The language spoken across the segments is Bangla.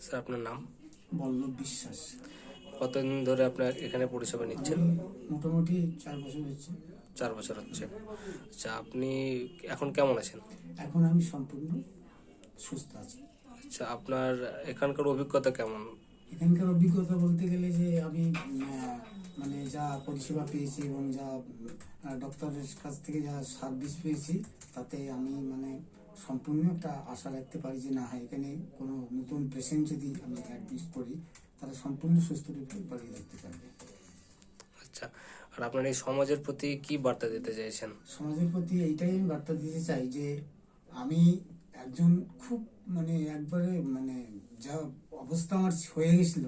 স্যার আপনার নাম? বল্লভ বিশ্বাস। কতদিন ধরে আপনার এখানে পরিষেবা নিচ্ছেন? মোটামুটি চার বছর হচ্ছে। চার বছর হচ্ছে। আচ্ছা আপনি এখন কেমন আছেন? এখন আমি সম্পূর্ণ সুস্থ আছি। আচ্ছা আপনার এখানকার অভিজ্ঞতা কেমন? এখানকার অভিজ্ঞতা বলতে গেলে যে আমি মানে যা পরিষেবা পেয়েছি এবং যা ডক্টরের কাছ থেকে যা সার্ভিস পেয়েছি তাতে আমি মানে সম্পূর্ণ একটা আশা রাখতে পারি যে না হয় এখানে কোনো নতুন পেশেন্ট যদি আমি অ্যাডমিট করি তারা সম্পূর্ণ সুস্থ রূপে রাখতে পারবে। আচ্ছা আর আপনার এই সমাজের প্রতি কি বার্তা দিতে চাইছেন? সমাজের প্রতি এইটাই আমি বার্তা দিতে চাই যে আমি একজন খুব মানে একবারে মানে যা অবস্থা আমার হয়ে গেছিল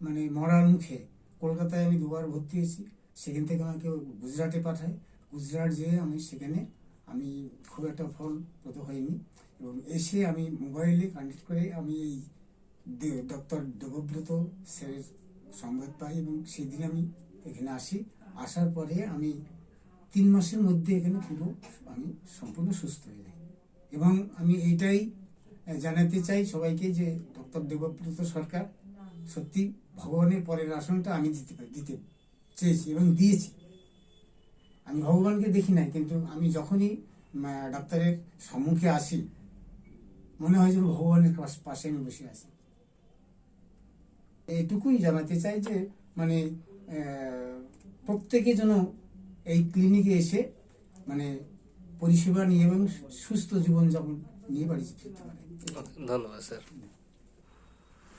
মানে মরার মুখে কলকাতায় আমি দুবার ভর্তি হয়েছি সেখান থেকে আমাকে গুজরাটে পাঠায়। গুজরাট যেয়ে আমি সেখানে আমি খুব একটা ফলপ্রদ হয়নি এবং এসে আমি মোবাইলে কানেক্ট করে আমি এই ডক্টর দেবব্রত স্যারের সংবাদ পাই এবং সেদিন আমি এখানে আসি। আসার পরে আমি তিন মাসের মধ্যে এখানে পুরো আমি সম্পূর্ণ সুস্থ হয়ে যাই। এবং আমি এইটাই জানাতে চাই সবাইকে যে ডক্টর দেবব্রত সরকার সত্যি ভগবানের পরের আসনটা আমি দিতে পারি, দিতে চেয়েছি এবং দিয়েছি। আমি ভগবানকে দেখি নাই, কিন্তু আমি যখনই ডাক্তারের সম্মুখে আসি মনে হয় যেন ভগবানের পাশ- আমি বসে আছি। এইটুকুই জানাতে চাই যে মানে প্রত্যেকে যেন এই ক্লিনিকে এসে মানে পরিষেবা নিয়ে এবং সুস্থ জীবনযাপন নিয়ে বাড়ি ফিরতে পারে। ধন্যবাদ, স্যার।